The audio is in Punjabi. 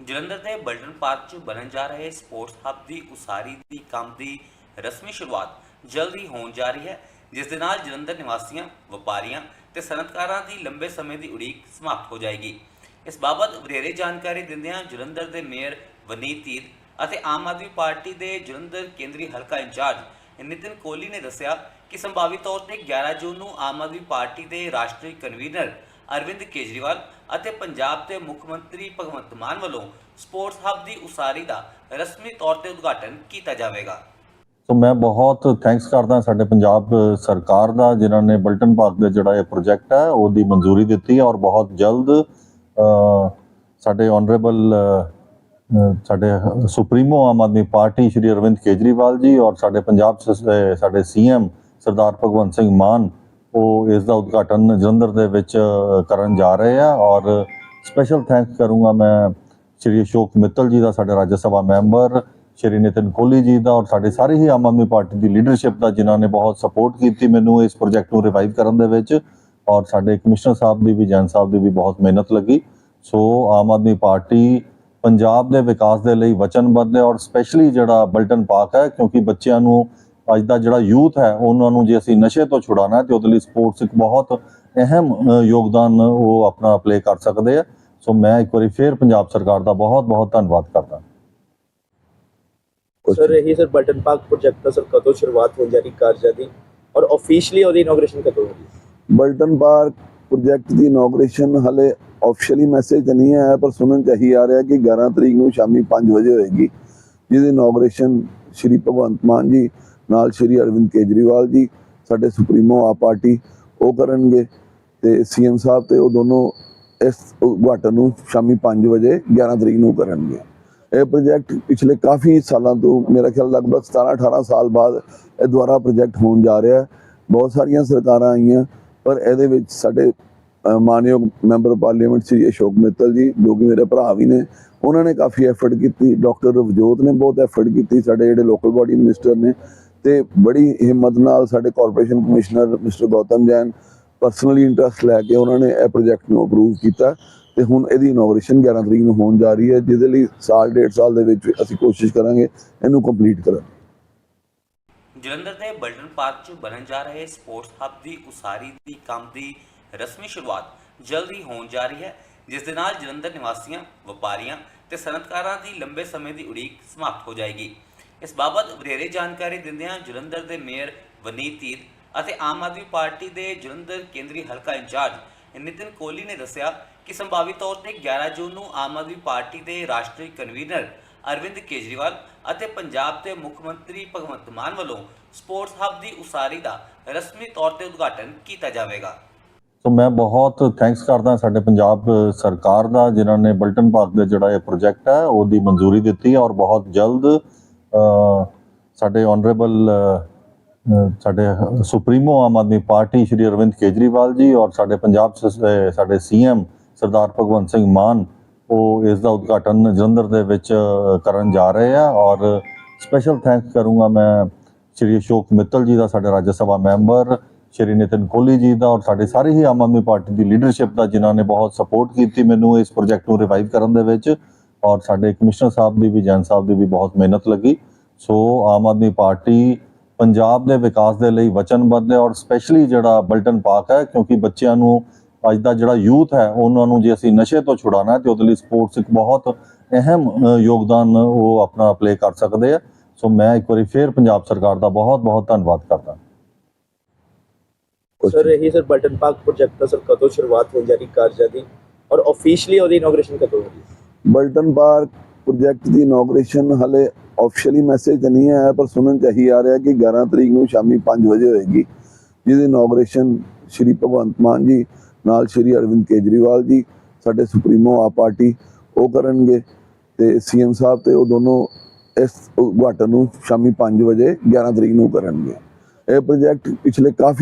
ਜਲੰਧਰ ਦੇ ਬਲਟਨ ਪਾਰਕ 'ਚ ਬਣਨ ਜਾ ਰਹੇ ਸਪੋਰਟਸ ਹੱਬ ਦੀ ਉਸਾਰੀ ਦੀ ਕੰਮ ਦੀ ਰਸਮੀ ਸ਼ੁਰੂਆਤ ਜਲਦੀ ਹੋਣ ਜਾ ਰਹੀ ਹੈ, ਜਿਸ ਦੇ ਨਾਲ ਜਲੰਧਰ ਨਿਵਾਸੀਆਂ, ਵਪਾਰੀਆਂ ਤੇ ਸਨਅਤਕਾਰਾਂ ਦੀ ਲੰਬੇ ਸਮੇਂ ਦੀ ਉਡੀਕ ਸਮਾਪਤ ਹੋ ਜਾਏਗੀ। ਇਸ ਬਾਬਤ ਵਧੇਰੇ ਜਾਣਕਾਰੀ ਦਿੰਦਿਆਂ ਜਲੰਧਰ ਦੇ ਮੇਅਰ ਵਨੀਤ ਤੀਰ ਅਤੇ ਆਮ ਆਦਮੀ ਪਾਰਟੀ ਦੇ ਜਲੰਧਰ ਕੇਂਦਰੀ ਹਲਕਾ ਇੰਚਾਰਜ ਨਿਤਿਨ ਕੋਹਲੀ ਨੇ ਦੱਸਿਆ ਕਿ ਸੰਭਾਵੀ ਤੌਰ ਤੇ 11 ਜੂਨ ਨੂੰ ਆਮ ਆਦਮੀ ਪਾਰਟੀ ਦੇ ਰਾਸ਼ਟਰੀ ਕਨਵੀਨਰ ਅਰਵਿੰਦ ਕੇਜਰੀਵਾਲ ਅਤੇ ਪੰਜਾਬ ਦੇ ਮੁੱਖ ਮੰਤਰੀ ਭਗਵੰਤ ਮਾਨ ਵੱਲੋਂ ਸਪੋਰਟਸ ਹੱਬ ਦੀ ਉਸਾਰੀ ਦਾ ਰਸਮੀ ਤੌਰ ਤੇ ਉਦਘਾਟਨ ਕੀਤਾ ਜਾਵੇਗਾ। ਸੋ ਮੈਂ ਬਹੁਤ ਥੈਂਕਸ ਕਰਦਾ ਸਾਡੇ ਪੰਜਾਬ ਸਰਕਾਰ ਦਾ ਜਿਨ੍ਹਾਂ ਨੇ ਬਲਟਨ ਪਾਰਕ ਦੇ ਜਿਹੜਾ ਇਹ ਪ੍ਰੋਜੈਕਟ ਹੈ ਉਹਦੀ ਮਨਜ਼ੂਰੀ ਦਿੱਤੀ ਔਰ ਬਹੁਤ ਜਲਦ ਸਾਡੇ ਆਨਰੇਬਲ ਸਾਡੇ ਸੁਪਰੀਮੋ ਆਮ ਆਦਮੀ ਪਾਰਟੀ ਸ਼੍ਰੀ ਅਰਵਿੰਦ ਕੇਜਰੀਵਾਲ ਜੀ ਔਰ ਸਾਡੇ ਪੰਜਾਬ ਸ- ਅ, ਸਾਡੇ ਸੀਐਮ ਸਰਦਾਰ ਭਗਵੰਤ ਸਿੰਘ ਮਾਨ ਉਹ ਇਸ ਦਾ ਉਦਘਾਟਨ ਜਲੰਧਰ ਦੇ ਵਿੱਚ ਕਰਨ ਜਾ ਰਹੇ ਆ ਔਰ ਸਪੈਸ਼ਲ ਥੈਂਕਸ ਕਰੂੰਗਾ ਮੈਂ ਸ਼੍ਰੀ ਅਸ਼ੋਕ ਮਿੱਤਲ ਜੀ ਦਾ, ਸਾਡੇ ਰਾਜ ਸਭਾ ਮੈਂਬਰ, ਸ਼੍ਰੀ ਨਿਤਿਨ ਕੋਹਲੀ ਜੀ ਦਾ ਔਰ ਸਾਡੇ ਸਾਰੇ ਹੀ ਆਮ ਆਦਮੀ ਪਾਰਟੀ ਦੀ ਲੀਡਰਸ਼ਿਪ ਦਾ, ਜਿਨ੍ਹਾਂ ਨੇ ਬਹੁਤ ਸਪੋਰਟ ਕੀਤੀ ਮੈਨੂੰ ਇਸ ਪ੍ਰੋਜੈਕਟ ਨੂੰ ਰਿਵਾਈਵ ਕਰਨ ਦੇ ਵਿੱਚ ਔਰ ਸਾਡੇ ਕਮਿਸ਼ਨਰ ਸਾਹਿਬ ਦੀ ਵੀ, ਜੈਨ ਸਾਹਿਬ ਦੀ ਵੀ ਬਹੁਤ ਮਿਹਨਤ ਲੱਗੀ। ਸੋ ਆਮ ਆਦਮੀ ਪਾਰਟੀ ਪੰਜਾਬ ਦੇ ਵਿਕਾਸ ਦੇ ਲਈ ਵਚਨਬੱਧ ਹੈ ਔਰ ਸਪੈਸ਼ਲੀ ਜਿਹੜਾ ਬਲਟਨ ਪਾਰਕ ਹੈ, ਕਿਉਂਕਿ ਬੱਚਿਆਂ ਨੂੰ ਅੱਜ ਦਾ ਜਿਹੜਾ ਯੂਥ ਹੈ ਉਹਨਾਂ ਨੂੰ ਜੇ ਅਸੀਂ ਨਸ਼ੇ ਤੋਂ ਛੁਡਾਉਣਾ ਹੈ ਤੇ ਉਹਦੇ ਲਈ ਸਪੋਰਟਸ ਇੱਕ ਬਹੁਤ ਅਹਿਮ ਯੋਗਦਾਨ ਉਹ ਆਪਣਾ ਪਲੇ ਕਰ ਸਕਦੇ ਆ। ਸੋ ਮੈਂ ਇੱਕ ਵਾਰੀ ਫੇਰ ਪੰਜਾਬ ਸਰਕਾਰ ਦਾ ਬਹੁਤ ਬਹੁਤ ਧੰਨਵਾਦ ਕਰਦਾ। ਸਰ ਇਹੀ ਸਰ ਬਟਨ ਪਾਰਕ ਪ੍ਰੋਜੈਕਟ ਦਾ ਸਰ ਕਦੋਂ ਸ਼ੁਰੂਆਤ ਹੋਣ ਜਾ ਰਹੀ ਕਾਰਜਾਂ ਦੀ? ਔਰ ਆਫੀਸ਼ੀਅਲੀ ਉਹਦੀ ਇਨੋਗ੍ਰੇਸ਼ਨ ਕਦੋਂ ਹੋਣੀ ਬਲਟਨ ਪਾਰਕ ਪ੍ਰੋਜੈਕਟ ਦੀ ਇਨੋਗ੍ਰੇਸ਼ਨ ਹਲੇ ਆਫੀਸ਼ੀਅਲੀ ਮੈਸੇਜ ਤਾਂ ਨਹੀਂ ਆਇਆ ਪਰ ਸੁਣਨ ਚ ਇਹੀ ਆ ਰਿਹਾ ਕਿ 11 ਤਰੀਕ ਨੂੰ ਸ਼ਾਮੀ 5 ਵਜੇ ਹੋਏਗੀ ਜਿਹਦੀ ਇਨੋਗ੍ਰੇਸ਼ਨ ਸ਼੍ਰੀ ਭਗਵੰਤ ਮਾਨ ਜੀ ਨਾਲ ਸ਼੍ਰੀ ਅਰਵਿੰਦ ਕੇਜਰੀਵਾਲ ਜੀ, ਸਾਡੇ ਸੁਪਰੀਮੋ ਆ ਪਾਰਟੀ, ਉਹ ਕਰਨਗੇ ਤੇ ਸੀਐਮ ਸਾਹਿਬ ਤੇ ਉਹ ਦੋਨੋਂ ਇਸ ਉਦਘਾਟਨ ਨੂੰ ਸ਼ਾਮੀ 5 ਵਜੇ 11 ਤਰੀਕ ਨੂੰ ਕਰਨਗੇ। ਇਹ ਪ੍ਰੋਜੈਕਟ ਪਿਛਲੇ ਕਾਫੀ ਸਾਲਾਂ ਤੋਂ ਮੇਰਾ ਖਿਆਲ ਲਗਭਗ 17 18 ਸਾਲ ਬਾਅਦ ਇਹ ਦੁਆਰਾ ਪ੍ਰੋਜੈਕਟ ਹੋਣ ਜਾ ਰਿਹਾ ਹੈ। ਬਹੁਤ ਸਾਰੀਆਂ ਸਰਕਾਰਾਂ ਆਈਆਂ, ਪਰ ਇਹਦੇ ਵਿੱਚ ਸਾਡੇ ਮਾਨਯੋਗ ਮੈਂਬਰ ਪਾਰਲੀਮੈਂਟ ਸ੍ਰੀ ਅਸ਼ੋਕ ਮਿੱਤਲ ਜੀ, ਜੋ ਕਿ ਮੇਰੇ ਭਰਾ ਵੀ ਨੇ, ਉਹਨਾਂ ਨੇ ਕਾਫੀ ਐਫਰਟ ਕੀਤੀ, ਡਾਕਟਰ ਰਵਜੋਤ ਨੇ ਬਹੁਤ ਐਫਰਟ ਕੀਤੀ, ਸਾਡੇ ਜਿਹੜੇ ਲੋਕਲ ਬਾਡੀ ਮਿਨਿਸਟਰ ਨੇ ਤੇ ਬੜੀ ਹਿੰਮਤ ਨਾਲ ਸਾਡੇ corporation commissioner mister Gautam Jain personally interest ਲੈ ਕੇ ਉਹਨਾਂ ਨੇ ਇਹ ਪ੍ਰੋਜੈਕਟ ਨੂੰ ਅਪਰੂਵ ਕੀਤਾ ਤੇ ਹੁਣ ਇਹਦੀ ਇਨੋਗ੍ਰੇਸ਼ਨ 11 ਤਰੀਕ ਨੂੰ ਹੋਣ ਜਾ ਰਹੀ ਹੈ, ਜਿਹਦੇ ਲਈ ਸਾਲ, ਡੇਢ ਸਾਲ ਦੇ ਵਿੱਚ ਅਸੀਂ ਕੋਸ਼ਿਸ਼ ਕਰਾਂਗੇ ਇਹਨੂੰ ਕੰਪਲੀਟ ਕਰਨ। ਜਲੰਧਰ ਦੇ ਬਲਟਨ ਪਾਰਕ 'ਚ ਬਣਨ ਜਾ ਰਹੇ ਸਪੋਰਟਸ ਹੱਬ ਦੀ ਉਸਾਰੀ ਦੀ ਕੰਮ ਦੀ ਰਸਮੀ ਸ਼ੁਰੂਆਤ ਜਲਦੀ ਹੋਣ ਜਾ ਰਹੀ ਹੈ, ਜਿਸ ਦੇ ਨਾਲ ਜਲੰਧਰ ਨਿਵਾਸੀਆਂ, ਵਪਾਰੀਆਂ ਤੇ ਸਨਅਤਕਾਰਾਂ ਦੀ ਲੰਬੇ ਸਮੇਂ ਦੀ ਉਡੀਕ ਸਮਾਪਤ ਹੋ ਜਾਏਗੀ। ਇਸ ਬਾਬਤ ਵਧੇਰੇ ਜਾਣਕਾਰੀ ਦਿੰਦਿਆਂ ਜਲੰਧਰ ਦੇ ਮੇਅਰ ਵਨੀਤ ਅਤੇ ਆਮ ਆਦਮੀ ਪਾਰਟੀ ਦੇ ਜਲੰਧਰ ਕੇਂਦਰੀ ਹਲਕਾ ਇੰਚਾਰਜ ਨਿਤਿਨ ਕੋਹਲੀ ਨੇ ਦੱਸਿਆ ਕਿ ਸੰਭਾਵੀ ਤੌਰ ਤੇ 11 ਜੂਨ ਨੂੰ ਆਮ ਆਦਮੀ ਪਾਰਟੀ ਦੇ ਰਾਸ਼ਟਰੀ ਕਨਵੀਨਰ ਅਰਵਿੰਦ ਕੇਜਰੀਵਾਲ ਅਤੇ ਪੰਜਾਬ ਦੇ ਮੁੱਖ ਮੰਤਰੀ ਭਗਵੰਤ ਮਾਨ ਵੱਲੋਂ ਸਪੋਰਟਸ ਹੱਬ ਦੀ ਉਸਾਰੀ ਦਾ ਰਸਮੀ ਤੌਰ ਤੇ ਉਦਘਾਟਨ ਕੀਤਾ ਜਾਵੇਗਾ। ਸੋ ਮੈਂ ਬਹੁਤ ਥੈਂਕਸ ਕਰਦਾ ਸਾਡੇ ਪੰਜਾਬ ਸਰਕਾਰ ਦਾ, ਜਿਨ੍ਹਾਂ ਨੇ ਬਲਟਨ ਪਾਰਕ ਦੇ ਜਿਹੜਾ ਇਹ ਪ੍ਰੋਜੈਕਟ ਹੈ, ਉਹਦੀ ਮਨਜ਼ੂਰੀ ਦਿੱਤੀ ਔਰ ਬਹੁਤ ਜਲਦ ਸਾਡੇ ਆਨਰੇਬਲ ਸਾਡੇ ਸੁਪਰੀਮੋ ਆਮ ਆਦਮੀ ਪਾਰਟੀ ਸ਼੍ਰੀ ਅਰਵਿੰਦ ਕੇਜਰੀਵਾਲ ਜੀ ਔਰ ਸਾਡੇ ਪੰਜਾਬ ਸ- ਅ, ਸਾਡੇ ਸੀਐਮ ਸਰਦਾਰ ਭਗਵੰਤ ਸਿੰਘ ਮਾਨ ਉਹ ਇਸ ਦਾ ਉਦਘਾਟਨ ਜਲੰਧਰ ਦੇ ਵਿੱਚ ਕਰਨ ਜਾ ਰਹੇ ਆ ਔਰ ਸਪੈਸ਼ਲ ਥੈਂਕਸ ਕਰੂੰਗਾ ਮੈਂ ਸ਼੍ਰੀ ਅਸ਼ੋਕ ਮਿੱਤਲ ਜੀ ਦਾ ਸਾਡੇ ਰਾਜ ਸਭਾ ਮੈਂਬਰ ਸ਼੍ਰੀ ਨਿਤਿਨ ਕੋਹਲੀ ਜੀ ਦਾ ਔਰ ਸਾਡੇ ਸਾਰੇ ਹੀ ਆਮ ਆਦਮੀ ਪਾਰਟੀ ਦੀ ਲੀਡਰਸ਼ਿਪ ਦਾ ਜਿਨ੍ਹਾਂ ਨੇ ਬਹੁਤ ਸਪੋਰਟ ਕੀਤੀ ਮੈਨੂੰ ਇਸ ਪ੍ਰੋਜੈਕਟ ਨੂੰ ਰਿਵਾਈਵ ਕਰਨ ਦੇ ਵਿੱਚ। ਔਰ ਸਾਡੇ ਕਮਿਸ਼ਨਰ ਸਾਹਿਬ ਦੀ ਵੀ, ਜੈਨ ਸਾਹਿਬ ਦੀ ਵੀ ਬਹੁਤ ਮਿਹਨਤ ਲੱਗੀ। ਸੋ ਆਮ ਆਦਮੀ ਪਾਰਟੀ ਪੰਜਾਬ ਦੇ ਵਿਕਾਸ ਦੇ ਲਈ ਵਚਨਬੱਧ ਹੈ ਔਰ ਸਪੈਸ਼ਲੀ ਜਿਹੜਾ ਬਲਟਨ ਪਾਰਕ ਹੈ, ਕਿਉਂਕਿ ਬੱਚਿਆਂ ਨੂੰ ਅੱਜ ਦਾ ਜਿਹੜਾ ਯੂਥ ਹੈ, ਉਹਨਾਂ ਨੂੰ ਜੇ ਅਸੀਂ ਨਸ਼ੇ ਤੋਂ ਛੁਡਾਉਣਾ ਹੈ, ਤੇ ਉਹਦੇ ਲਈ ਸਪੋਰਟਸ ਇੱਕ ਬਹੁਤ ਅਹਿਮ ਯੋਗਦਾਨ ਉਹ ਆਪਣਾ ਪਲੇ ਕਰ ਸਕਦੇ ਆ ਸੋ ਮੈਂ ਇੱਕ ਵਾਰੀ ਫੇਰ ਪੰਜਾਬ ਸਰਕਾਰ ਦਾ ਬਹੁਤ ਬਹੁਤ ਧੰਨਵਾਦ ਕਰਦਾ ਸਰ, ਇਹੀ ਸਰ, ਬਲਟਨ ਪਾਰਕ ਪ੍ਰੋਜੈਕਟ ਦਾ ਸਰ ਕਦੋਂ ਸ਼ੁਰੂਆਤ ਹੋਣ ਜਾ ਰਹੀ ਕਾਰਜਾਂ ਦੀ? ਔਰ ਆਫੀਸ਼ੀਅਲੀ ਉਹਦੀ ਇਨੋਗ੍ਰੇਸ਼ਨ ਕਦੋਂ ਹੋਣੀ ਬਲਟਨ ਪਾਰਕ ਪ੍ਰੋਜੈਕਟ ਦੀ ਇਨੋਗ੍ਰੇਸ਼ਨ ਹਲੇ ਆਫੀਸ਼ੀਅਲੀ ਮੈਸੇਜ ਤਾਂ ਨਹੀਂ ਆਇਆ, ਪਰ ਸੁਣਨ ਚ ਹੀ ਆ ਰਿਹਾ ਕਿ 11 ਤਰੀਕ ਨੂੰ ਸ਼ਾਮੀ 5 ਵਜੇ ਹੋਏਗੀ, ਜਿਹਦੀ ਇਨੋਗ੍ਰੇਸ਼ਨ ਸ਼੍ਰੀ ਭਗਵੰਤ ਮਾਨ ਜੀ, ਨਾਲ ਸ਼੍ਰੀ ਅਰਵਿੰਦ ਕੇਜਰੀਵਾਲ ਜੀ, ਸਾਡੇ ਸੁਪਰੀਮੋ ਆ ਪਾਰਟੀ, ਉਹ ਕਰਨਗੇ, ਤੇ ਸੀਐਮ ਸਾਹਿਬ ਤੇ ਉਹ ਦੋਨੋਂ ਇਸ ਉਦਘਾਟਨ ਨੂੰ ਸ਼ਾਮੀ 5 ਵਜੇ 11 ਤਰੀਕ ਨੂੰ ਕਰਨਗੇ। ਇਹ ਪ੍ਰੋਜੈਕਟ ਪਿਛਲੇ ਕਾਫੀ